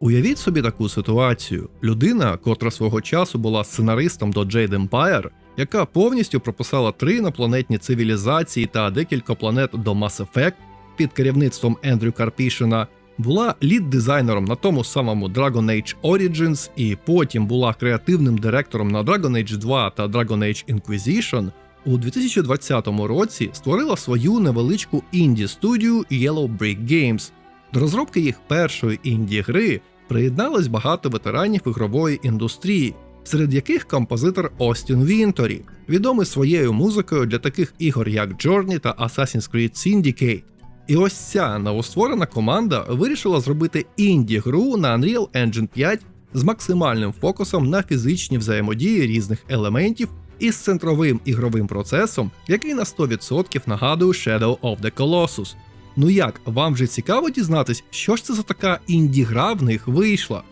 Уявіть собі таку ситуацію: людина, котра свого часу була сценаристом до Jade Empire, яка повністю прописала три інопланетні цивілізації та декілька планет до Mass Effect під керівництвом Ендрю Карпішина, була лід-дизайнером на тому самому Dragon Age Origins і потім була креативним директором на Dragon Age 2 та Dragon Age Inquisition, у 2020 році створила свою невеличку інді-студію Yellow Brick Games. До розробки їх першої інді-гри приєдналось багато ветеранів ігрової індустрії, серед яких композитор Остін Вінторі, відомий своєю музикою для таких ігор, як Journey та Assassin's Creed Syndicate. І ось ця новостворена команда вирішила зробити інді-гру на Unreal Engine 5 з максимальним фокусом на фізичні взаємодії різних елементів із центровим ігровим процесом, який на 100% нагадує Shadow of the Colossus. Ну як, вам вже цікаво дізнатись, що ж це за така інді-гра в них вийшла?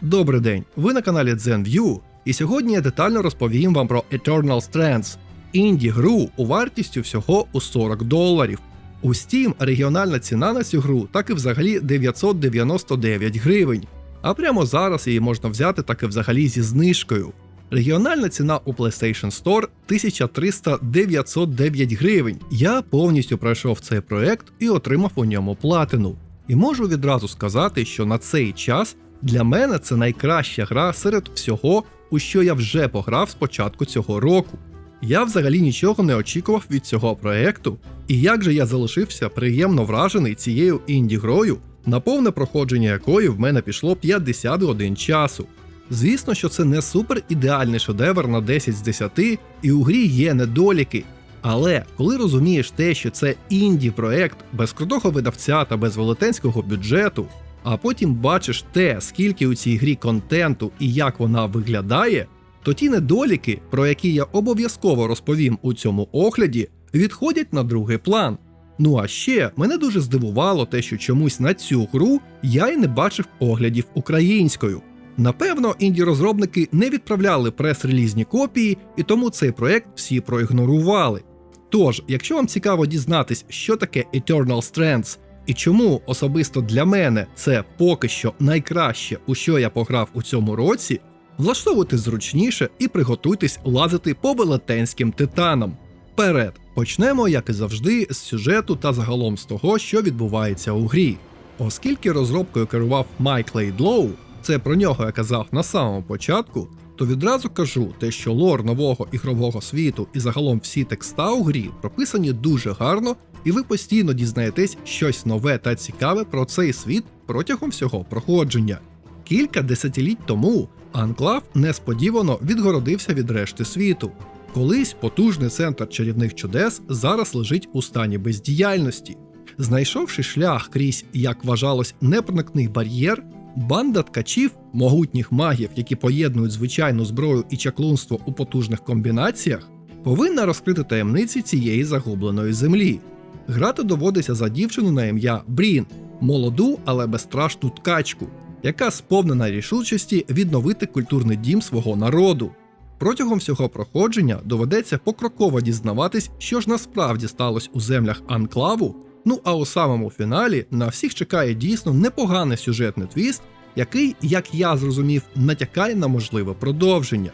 Добрий день! Ви на каналі ZenView, і сьогодні я детально розповім вам про Eternal Strands, інді-гру у вартістю всього у 40 доларів. У Steam регіональна ціна на цю гру так і взагалі 999 гривень. А прямо зараз її можна взяти так і взагалі зі знижкою. Регіональна ціна у PlayStation Store 1300-909 гривень. Я повністю пройшов цей проект і отримав у ньому платину. І можу відразу сказати, що на цей час для мене це найкраща гра серед всього, у що я вже пограв з початку цього року. Я взагалі нічого не очікував від цього проекту, і як же я залишився приємно вражений цією інді-грою, на повне проходження якої в мене пішло 50 годин часу. Звісно, що це не супер ідеальний шедевр на 10 з 10, і у грі є недоліки. Але коли розумієш те, що це інді проект без крутого видавця та без велетенського бюджету, а потім бачиш те, скільки у цій грі контенту і як вона виглядає, то ті недоліки, про які я обов'язково розповім у цьому огляді, відходять на другий план. Ну а ще мене дуже здивувало те, що чомусь на цю гру я й не бачив оглядів українською. Напевно, інді-розробники не відправляли прес-релізні копії, і тому цей проект всі проігнорували. Тож, якщо вам цікаво дізнатись, що таке Eternal Strands і чому особисто для мене це поки що найкраще, у що я пограв у цьому році, влаштовуйтесь зручніше і приготуйтесь лазити по велетенським титанам. Вперед! Почнемо, як і завжди, з сюжету та загалом з того, що відбувається у грі. Оскільки розробкою керував Майк Лейдлоу, це про нього я казав на самому початку, то відразу кажу те, що лор нового ігрового світу і загалом всі текста у грі прописані дуже гарно, і ви постійно дізнаєтесь щось нове та цікаве про цей світ протягом всього проходження. Кілька десятиліть тому Анклав несподівано відгородився від решти світу. Колись потужний центр чарівних чудес зараз лежить у стані бездіяльності. Знайшовши шлях крізь, як вважалось, непроникний бар'єр, банда ткачів, могутніх магів, які поєднують звичайну зброю і чаклунство у потужних комбінаціях, повинна розкрити таємниці цієї загубленої землі. Грати доводиться за дівчину на ім'я Брін, молоду, але безстрашну ткачку, яка сповнена рішучості відновити культурний дім свого народу. Протягом всього проходження доведеться покроково дізнаватись, що ж насправді сталося у землях Анклаву. Ну а у самому фіналі на всіх чекає дійсно непоганий сюжетний твіст, який, як я зрозумів, натякає на можливе продовження.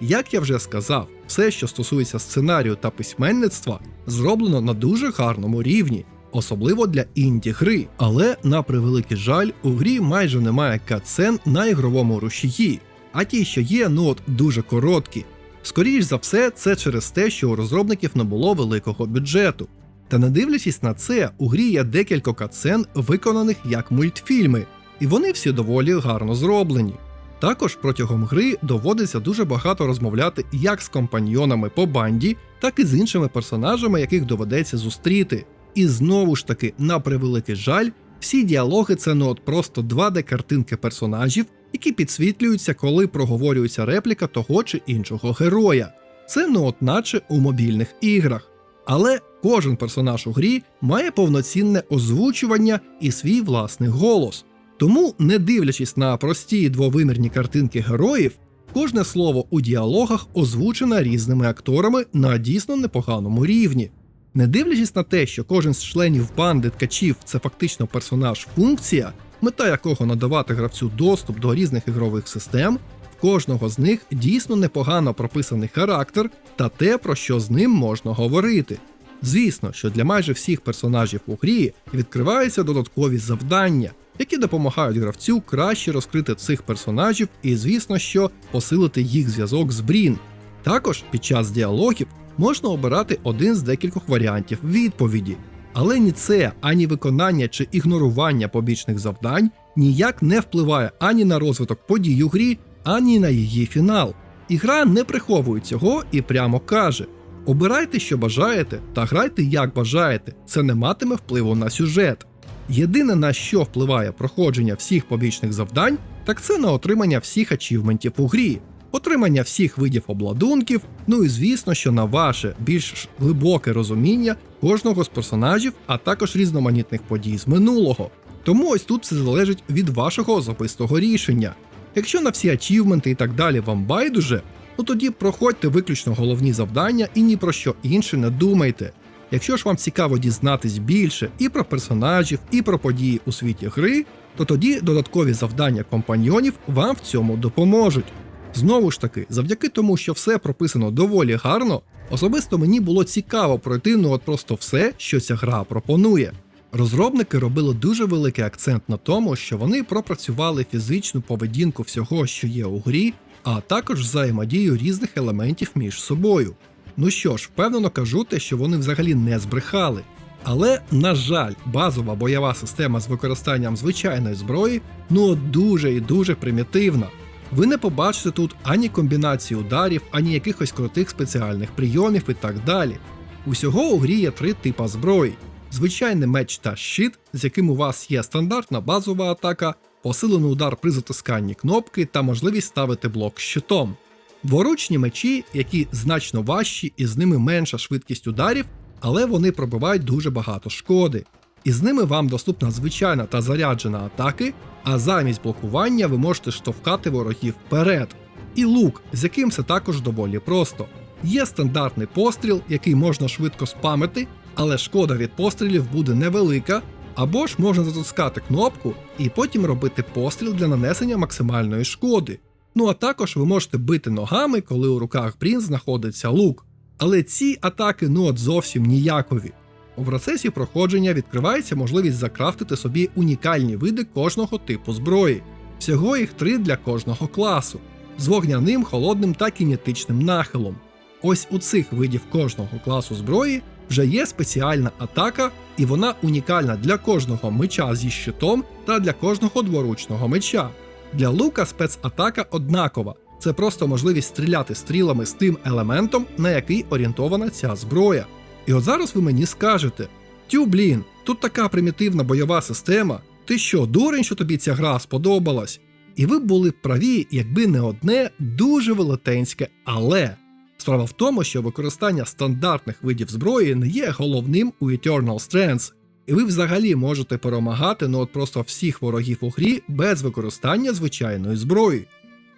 Як я вже сказав, все, що стосується сценарію та письменництва, зроблено на дуже гарному рівні, особливо для інді гри. Але на превеликий жаль, у грі майже немає катсцен на ігровому рушії а ті, що є, ну от дуже короткі. Скоріш за все, це через те, що у розробників не було великого бюджету. Та не дивлячись на це, у грі є декілька катсцен, виконаних як мультфільми, і вони всі доволі гарно зроблені. Також протягом гри доводиться дуже багато розмовляти як з компаньйонами по банді, так і з іншими персонажами, яких доведеться зустріти. І знову ж таки, на превеликий жаль, всі діалоги це не от просто 2D-картинки персонажів, які підсвітлюються, коли проговорюється репліка того чи іншого героя. Це не от наче у мобільних іграх. Але кожен персонаж у грі має повноцінне озвучування і свій власний голос. Тому, не дивлячись на прості двовимірні картинки героїв, кожне слово у діалогах озвучене різними акторами на дійсно непоганому рівні. Не дивлячись на те, що кожен з членів банди ткачів це фактично персонаж функція, мета якого надавати гравцю доступ до різних ігрових систем, в кожного з них дійсно непогано прописаний характер та те, про що з ним можна говорити. Звісно, що для майже всіх персонажів у грі відкриваються додаткові завдання, які допомагають гравцю краще розкрити цих персонажів і, звісно, що посилити їх зв'язок з Брін. Також під час діалогів можна обирати один з декількох варіантів відповіді. Але ні це, ані виконання чи ігнорування побічних завдань ніяк не впливає ані на розвиток подій у грі, ані на її фінал. І гра не приховує цього і прямо каже: обирайте, що бажаєте, та грайте як бажаєте, це не матиме впливу на сюжет. Єдине на що впливає проходження всіх побічних завдань, так це на отримання всіх ачівментів у грі, отримання всіх видів обладунків, ну і звісно, що на ваше більш глибоке розуміння кожного з персонажів, а також різноманітних подій з минулого. Тому ось тут все залежить від вашого особистого рішення. Якщо на всі ачівменти і так далі вам байдуже, ну тоді проходьте виключно головні завдання і ні про що інше не думайте. Якщо ж вам цікаво дізнатись більше і про персонажів, і про події у світі гри, то тоді додаткові завдання компаньйонів вам в цьому допоможуть. Знову ж таки, завдяки тому, що все прописано доволі гарно, особисто мені було цікаво пройти ну от просто все, що ця гра пропонує. Розробники робили дуже великий акцент на тому, що вони пропрацювали фізичну поведінку всього, що є у грі, а також взаємодію різних елементів між собою. Ну що ж, впевнено кажу те, що вони взагалі не збрехали. Але, на жаль, базова бойова система з використанням звичайної зброї ну дуже і дуже примітивна. Ви не побачите тут ані комбінації ударів, ані якихось крутих спеціальних прийомів і так далі. Усього у грі є три типа зброї: звичайний меч та щит, з яким у вас є стандартна базова атака, посилений удар при затисканні кнопки та можливість ставити блок щитом. Дворучні мечі, які значно важчі і з ними менша швидкість ударів, але вони пробивають дуже багато шкоди. І з ними вам доступна звичайна та заряджена атаки, а замість блокування ви можете штовхати ворогів вперед. І лук, з яким це також доволі просто. Є стандартний постріл, який можна швидко спамити, але шкода від пострілів буде невелика, або ж можна затискати кнопку і потім робити постріл для нанесення максимальної шкоди. Ну а також ви можете бити ногами, коли у руках Брін знаходиться лук. Але ці атаки ну от зовсім ніякові. У процесі проходження відкривається можливість закрафтити собі унікальні види кожного типу зброї. Всього їх три для кожного класу з вогняним, холодним та кінетичним нахилом. Ось у цих видів кожного класу зброї вже є спеціальна атака, і вона унікальна для кожного меча зі щитом та для кожного дворучного меча. Для лука спецатака однакова. Це просто можливість стріляти стрілами з тим елементом, на який орієнтована ця зброя. І от зараз ви мені скажете: Тю, блін, тут така примітивна бойова система. Ти що, дурень, що тобі ця гра сподобалась? І ви були б праві, якби не одне дуже велетенське але. Справа в тому, що використання стандартних видів зброї не є головним у Eternal Strengths, і ви взагалі можете перемагати ну от просто всіх ворогів у грі без використання звичайної зброї.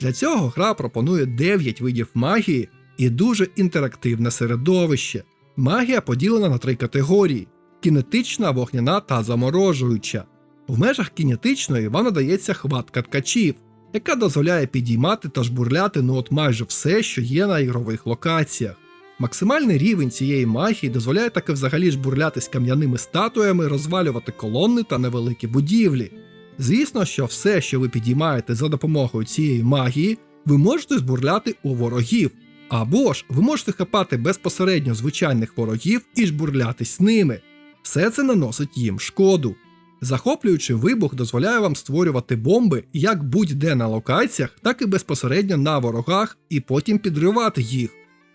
Для цього гра пропонує 9 видів магії і дуже інтерактивне середовище. Магія поділена на три категорії: кінетична, вогняна та заморожуюча. В межах кінетичної вам надається хватка ткачів, яка дозволяє підіймати та жбурляти ну от майже все, що є на ігрових локаціях. Максимальний рівень цієї магії дозволяє таки взагалі жбурлятись кам'яними статуями, розвалювати колони та невеликі будівлі. Звісно, що все, що ви підіймаєте за допомогою цієї магії, ви можете збурляти у ворогів. Або ж ви можете хапати безпосередньо звичайних ворогів і жбурлятись ними. Все це наносить їм шкоду. Захоплюючий вибух дозволяє вам створювати бомби як будь-де на локаціях, так і безпосередньо на ворогах, і потім підривати їх.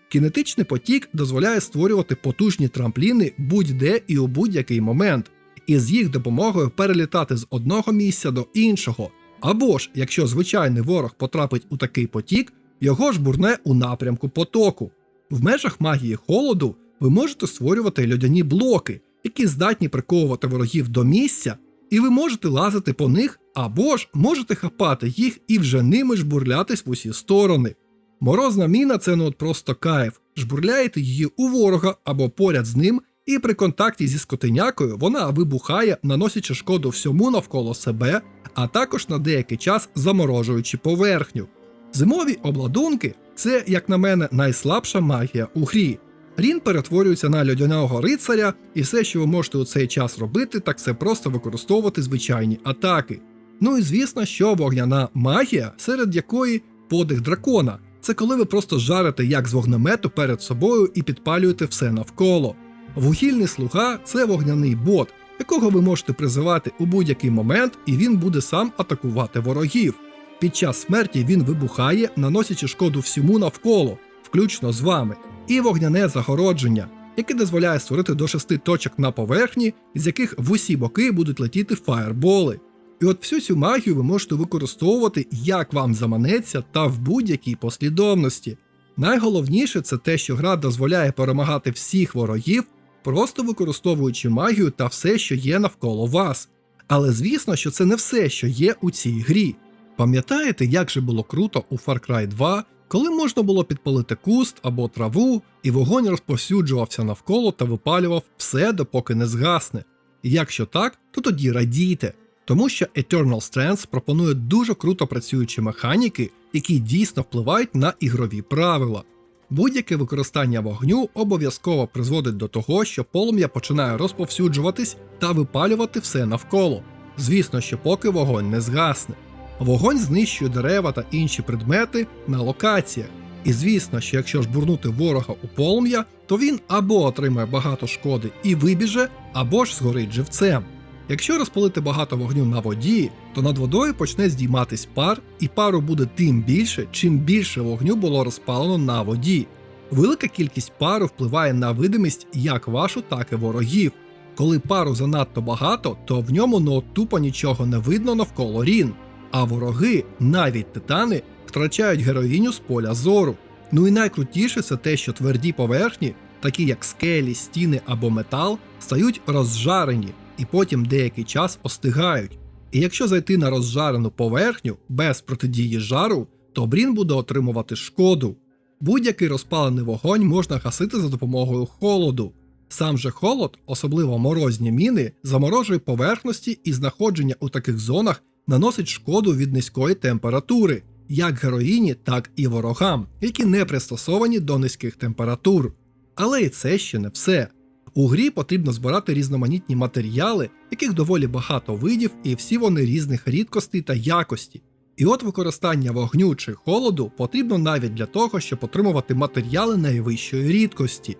Кінетичний потік дозволяє створювати потужні трампліни будь-де і у будь-який момент, і з їх допомогою перелітати з одного місця до іншого. Або ж, якщо звичайний ворог потрапить у такий потік, його ж бурне у напрямку потоку. В межах магії холоду ви можете створювати льодяні блоки, які здатні приковувати ворогів до місця, і ви можете лазити по них, або ж можете хапати їх і вже ними жбурлятись в усі сторони. Морозна міна це ну от просто кайф. Жбурляєте її у ворога або поряд з ним, і при контакті зі скотинякою вона вибухає, наносячи шкоду всьому навколо себе, а також на деякий час заморожуючи поверхню. Зимові обладунки це, як на мене, найслабша магія у грі. Рін перетворюється на льодяного рицаря, і все, що ви можете у цей час робити, так це просто використовувати звичайні атаки. Ну і звісно, що вогняна магія, серед якої подих дракона. Це коли ви просто жарите як з вогнемету перед собою і підпалюєте все навколо. Вугільний слуга це вогняний бот, якого ви можете призивати у будь-який момент, і він буде сам атакувати ворогів. Під час смерті він вибухає, наносячи шкоду всьому навколо, включно з вами, і вогняне загородження, яке дозволяє створити до шести точок на поверхні, з яких в усі боки будуть летіти фаєрболи. І от всю цю магію ви можете використовувати як вам заманеться та в будь-якій послідовності. Найголовніше це те, що гра дозволяє перемагати всіх ворогів, просто використовуючи магію та все, що є навколо вас. Але звісно, що це не все, що є у цій грі. Пам'ятаєте, як же було круто у Far Cry 2, коли можна було підпалити куст або траву, і вогонь розповсюджувався навколо та випалював все, допоки не згасне. І якщо так, то тоді радійте, тому що Eternal Strengths пропонує дуже круто працюючі механіки, які дійсно впливають на ігрові правила. Будь-яке використання вогню обов'язково призводить до того, що полум'я починає розповсюджуватись та випалювати все навколо. Звісно, що поки вогонь не згасне. Вогонь знищує дерева та інші предмети на локаціях. І звісно, що якщо ж бурнути ворога у полум'я, то він або отримає багато шкоди і вибіже, або ж згорить живцем. Якщо розпалити багато вогню на воді, то над водою почне здійматись пар, і пару буде тим більше, чим більше вогню було розпалено на воді. Велика кількість пару впливає на видимість як вашу, так і ворогів. Коли пару занадто багато, то в ньому ну тупо нічого не видно навколо рін. А вороги, навіть титани, втрачають героїню з поля зору. Ну і найкрутіше це те, що тверді поверхні, такі як скелі, стіни або метал, стають розжарені і потім деякий час остигають. І якщо зайти на розжарену поверхню без протидії жару, то брін буде отримувати шкоду. Будь-який розпалений вогонь можна гасити за допомогою холоду. Сам же холод, особливо морозні міни, заморожує поверхності і знаходження у таких зонах наносить шкоду від низької температури, як героїні, так і ворогам, які не пристосовані до низьких температур. Але і це ще не все. У грі потрібно збирати різноманітні матеріали, яких доволі багато видів, і всі вони різних рідкостей та якості. І от використання вогню чи холоду потрібно навіть для того, щоб отримувати матеріали найвищої рідкості.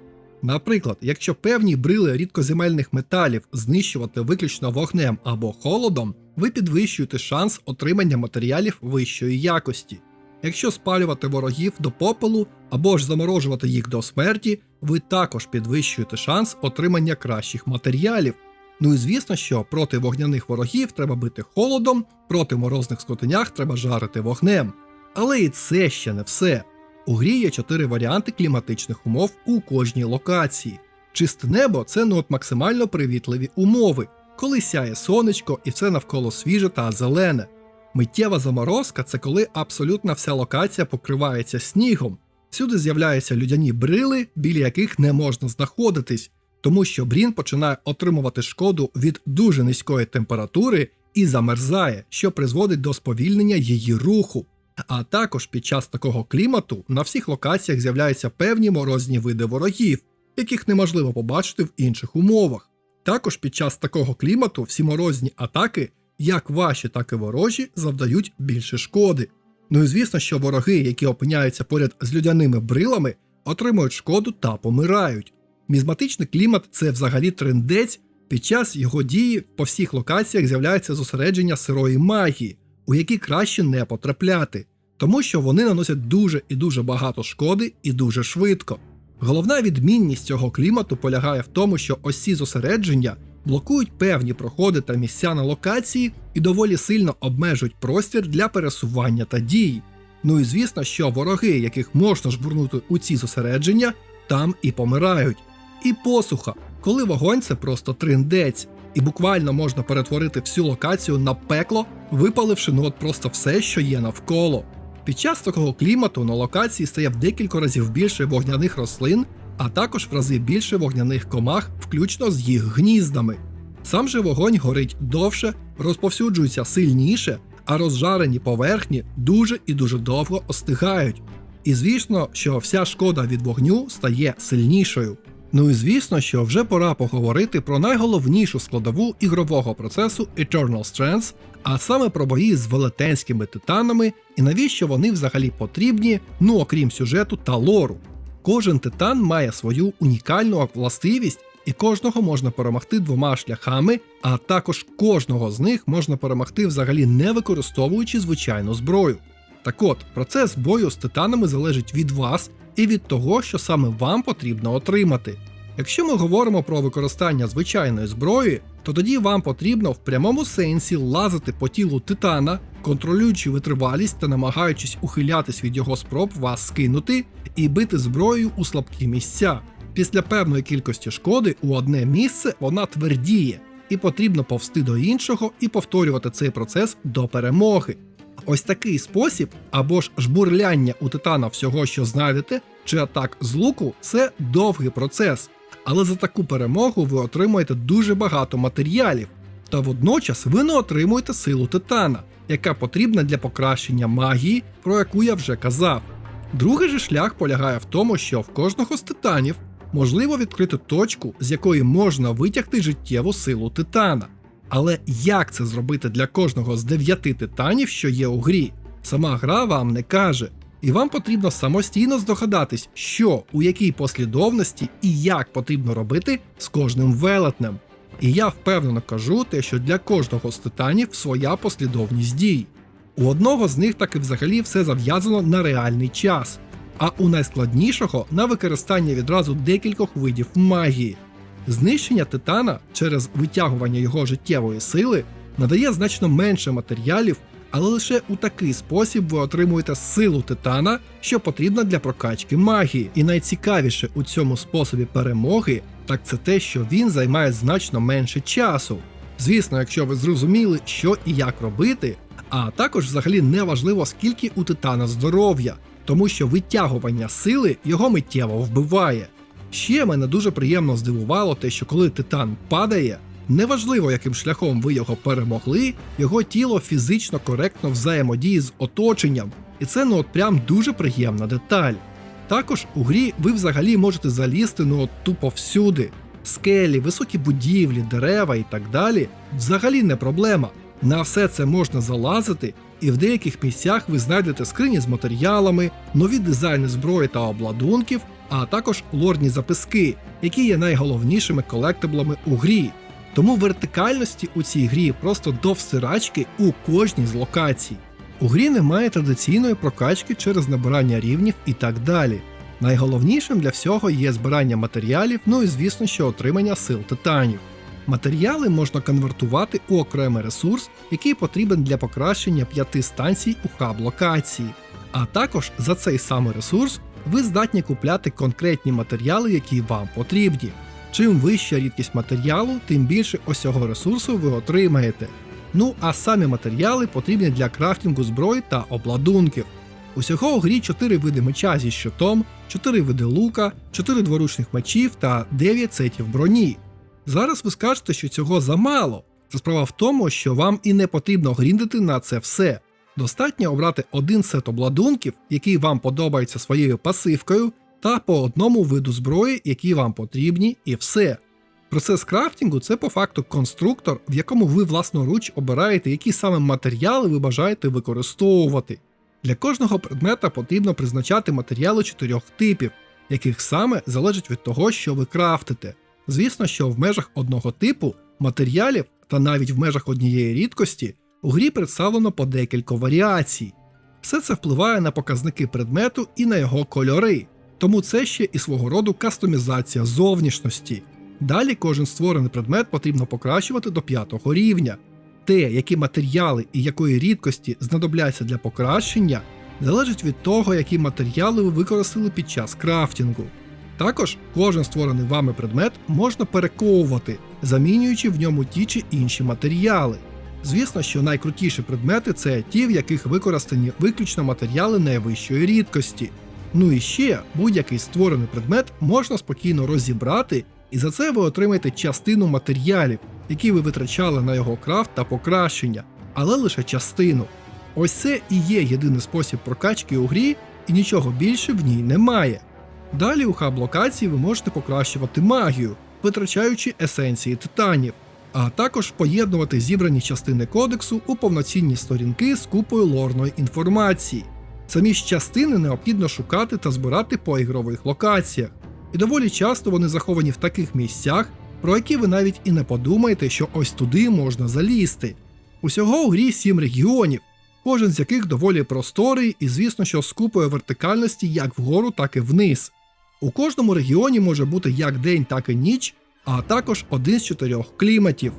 Наприклад, якщо певні брили рідкоземельних металів знищувати виключно вогнем або холодом, ви підвищуєте шанс отримання матеріалів вищої якості. Якщо спалювати ворогів до попелу або ж заморожувати їх до смерті, ви також підвищуєте шанс отримання кращих матеріалів. Ну і звісно, що проти вогняних ворогів треба бити холодом, проти морозних скотинях треба жарити вогнем. Але і це ще не все. У грі є чотири варіанти кліматичних умов у кожній локації. Чисте небо це ну от максимально привітливі умови, коли сяє сонечко і все навколо свіже та зелене. Миттєва заморозка це коли абсолютно вся локація покривається снігом. Всюди з'являються людяні брили, біля яких не можна знаходитись, тому що брін починає отримувати шкоду від дуже низької температури і замерзає, що призводить до сповільнення її руху. А також під час такого клімату на всіх локаціях з'являються певні морозні види ворогів, яких неможливо побачити в інших умовах. Також під час такого клімату всі морозні атаки, як ваші, так і ворожі, завдають більше шкоди. Ну і звісно, що вороги, які опиняються поряд з людяними брилами, отримують шкоду та помирають. Мізматичний клімат це взагалі трендець. Під час його дії по всіх локаціях з'являється зосередження сирої магії, у які краще не потрапляти, тому що вони наносять дуже і дуже багато шкоди і дуже швидко. Головна відмінність цього клімату полягає в тому, що ось ці зосередження блокують певні проходи та місця на локації і доволі сильно обмежують простір для пересування та дій. Ну і звісно, що вороги, яких можна жбурнути у ці зосередження, там і помирають. І посуха, коли вогонь це просто триндець, і буквально можна перетворити всю локацію на пекло, випаливши ну от просто все, що є навколо. Під час такого клімату на локації стає в декілька разів більше вогняних рослин, а також в рази більше вогняних комах, включно з їх гніздами. Сам же вогонь горить довше, розповсюджується сильніше, а розжарені поверхні дуже і дуже довго остигають. І звісно, що вся шкода від вогню стає сильнішою. Ну і звісно, що вже пора поговорити про найголовнішу складову ігрового процесу Eternal Strengths, а саме про бої з велетенськими титанами і навіщо вони взагалі потрібні, ну окрім сюжету та лору. Кожен титан має свою унікальну властивість, і кожного можна перемогти двома шляхами, а також кожного з них можна перемогти взагалі не використовуючи звичайну зброю. Так от, процес бою з титанами залежить від вас і від того, що саме вам потрібно отримати. Якщо ми говоримо про використання звичайної зброї, то тоді вам потрібно в прямому сенсі лазити по тілу титана, контролюючи витривалість та намагаючись ухилятись від його спроб вас скинути і бити зброєю у слабкі місця. Після певної кількості шкоди у одне місце вона твердіє, і потрібно повсти до іншого і повторювати цей процес до перемоги. Ось такий спосіб або ж жбурляння у титана всього, що знайдете, чи атак з луку це довгий процес, але за таку перемогу ви отримуєте дуже багато матеріалів, та водночас ви не отримуєте силу титана, яка потрібна для покращення магії, про яку я вже казав. Другий же шлях полягає в тому, що в кожного з титанів можливо відкрити точку, з якої можна витягти життєву силу титана. Але як це зробити для кожного з дев'яти титанів, що є у грі, сама гра вам не каже, і вам потрібно самостійно здогадатись, що у якій послідовності і як потрібно робити з кожним велетнем. І я впевнено кажу те, що для кожного з титанів своя послідовність дій. У одного з них таки взагалі все зав'язано на реальний час, а у найскладнішого на використання відразу декількох видів магії. Знищення титана через витягування його життєвої сили надає значно менше матеріалів, але лише у такий спосіб ви отримуєте силу титана, що потрібна для прокачки магії. І найцікавіше у цьому способі перемоги, так це те, що він займає значно менше часу. Звісно, якщо ви зрозуміли, що і як робити, а також взагалі не важливо, скільки у титана здоров'я, тому що витягування сили його миттєво вбиває. Ще мене дуже приємно здивувало те, що коли титан падає, неважливо, яким шляхом ви його перемогли, його тіло фізично коректно взаємодіє з оточенням, і це ну от прям дуже приємна деталь. Також у грі ви взагалі можете залізти ну от тупо всюди. Скелі, високі будівлі, дерева і так далі взагалі не проблема. На все це можна залазити, і в деяких місцях ви знайдете скрині з матеріалами, нові дизайни зброї та обладунків, а також лорні записки, які є найголовнішими колектиблами у грі. Тому вертикальності у цій грі просто до всирачки у кожній з локацій. У грі немає традиційної прокачки через набирання рівнів і так далі. Найголовнішим для всього є збирання матеріалів, ну і звісно, що отримання сил титанів. Матеріали можна конвертувати у окремий ресурс, який потрібен для покращення п'яти станцій у хаб локації. А також за цей самий ресурс ви здатні купляти конкретні матеріали, які вам потрібні. Чим вища рідкість матеріалу, тим більше ось цього ресурсу ви отримаєте. Ну а самі матеріали потрібні для крафтингу зброї та обладунків. Усього у грі 4 види меча зі щитом, 4 види лука, 4 дворучних мечів та 9 сетів броні. Зараз ви скажете, що цього замало. Це справа в тому, що вам і не потрібно гріндити на це все. Достатньо обрати один сет обладунків, який вам подобається своєю пасивкою, та по одному виду зброї, які вам потрібні, і все. Процес крафтингу це по факту конструктор, в якому ви власноруч обираєте, які саме матеріали ви бажаєте використовувати. Для кожного предмета потрібно призначати матеріали чотирьох типів, яких саме залежить від того, що ви крафтите. Звісно, що в межах одного типу матеріалів та навіть в межах однієї рідкості у грі представлено по декілька варіацій. Все це впливає на показники предмету і на його кольори, тому це ще і свого роду кастомізація зовнішності. Далі кожен створений предмет потрібно покращувати до п'ятого рівня. Те, які матеріали і якої рідкості знадобляться для покращення, залежить від того, які матеріали ви використали під час крафтінгу. Також кожен створений вами предмет можна перековувати, замінюючи в ньому ті чи інші матеріали. Звісно, що найкрутіші предмети це ті, в яких використані виключно матеріали найвищої рідкості. Ну і ще будь-який створений предмет можна спокійно розібрати, і за це ви отримаєте частину матеріалів, які ви витрачали на його крафт та покращення, але лише частину. Ось це і є єдиний спосіб прокачки у грі, і нічого більше в ній немає. Далі у хаб локації ви можете покращувати магію, витрачаючи есенції титанів, а також поєднувати зібрані частини кодексу у повноцінні сторінки з купою лорної інформації. Самі ж частини необхідно шукати та збирати по ігрових локаціях, і доволі часто вони заховані в таких місцях, про які ви навіть і не подумаєте, що ось туди можна залізти. Усього у грі 7 регіонів, кожен з яких доволі просторий і, звісно, що з купою вертикальності як вгору, так і вниз. У кожному регіоні може бути як день, так і ніч, а також один з чотирьох кліматів.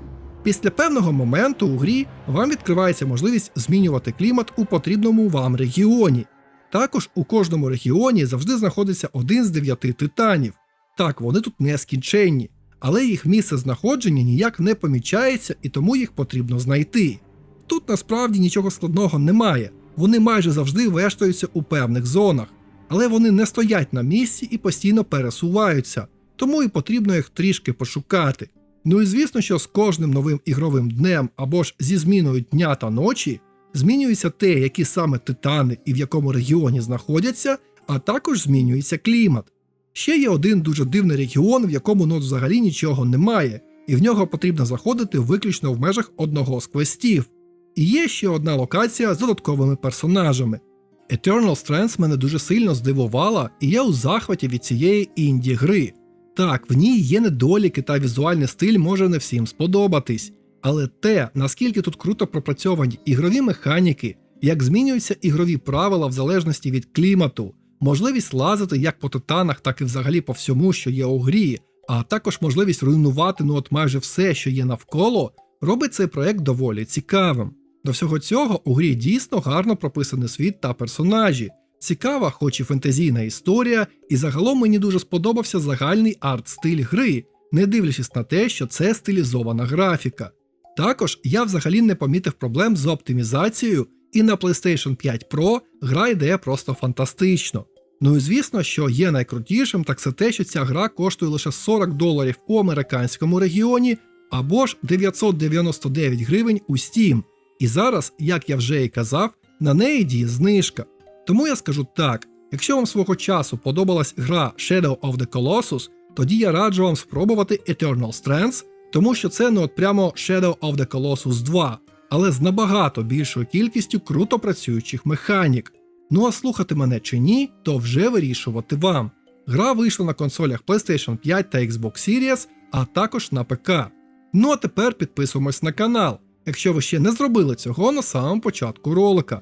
Після певного моменту у грі вам відкривається можливість змінювати клімат у потрібному вам регіоні. Також у кожному регіоні завжди знаходиться один з дев'яти титанів. Так, вони тут нескінченні, але їх місце знаходження ніяк не помічається і тому їх потрібно знайти. Тут насправді нічого складного немає, вони майже завжди вештаються у певних зонах, але вони не стоять на місці і постійно пересуваються, тому і потрібно їх трішки пошукати. Ну і звісно, що з кожним новим ігровим днем або ж зі зміною дня та ночі змінюється те, які саме титани і в якому регіоні знаходяться, а також змінюється клімат. Ще є один дуже дивний регіон, в якому ну взагалі нічого немає, і в нього потрібно заходити виключно в межах одного з квестів. І є ще одна локація з додатковими персонажами. Eternal Strength мене дуже сильно здивувала, і я у захваті від цієї інді гри. Так, в ній є недоліки та візуальний стиль може не всім сподобатись, але те, наскільки тут круто пропрацьовані ігрові механіки, як змінюються ігрові правила в залежності від клімату, можливість лазити як по титанах, так і взагалі по всьому, що є у грі, а також можливість руйнувати ну от майже все, що є навколо, робить цей проект доволі цікавим. До всього цього у грі дійсно гарно прописаний світ та персонажі. Цікава, хоч і фентезійна історія, і загалом мені дуже сподобався загальний арт-стиль гри, не дивлячись на те, що це стилізована графіка. Також я взагалі не помітив проблем з оптимізацією, і на PlayStation 5 Pro гра йде просто фантастично. Ну і звісно, що є найкрутішим, так це те, що ця гра коштує лише 40 доларів у американському регіоні або ж 999 гривень у Steam. І зараз, як я вже і казав, на неї діє знижка. Тому я скажу так: якщо вам свого часу подобалась гра Shadow of the Colossus, тоді я раджу вам спробувати Eternal Strengths, тому що це ну от прямо Shadow of the Colossus 2, але з набагато більшою кількістю круто працюючих механік. Ну а слухати мене чи ні, то вже вирішувати вам. Гра вийшла на консолях PlayStation 5 та Xbox Series, а також на ПК. Ну а тепер підписуємось на канал, якщо ви ще не зробили цього на самому початку ролика.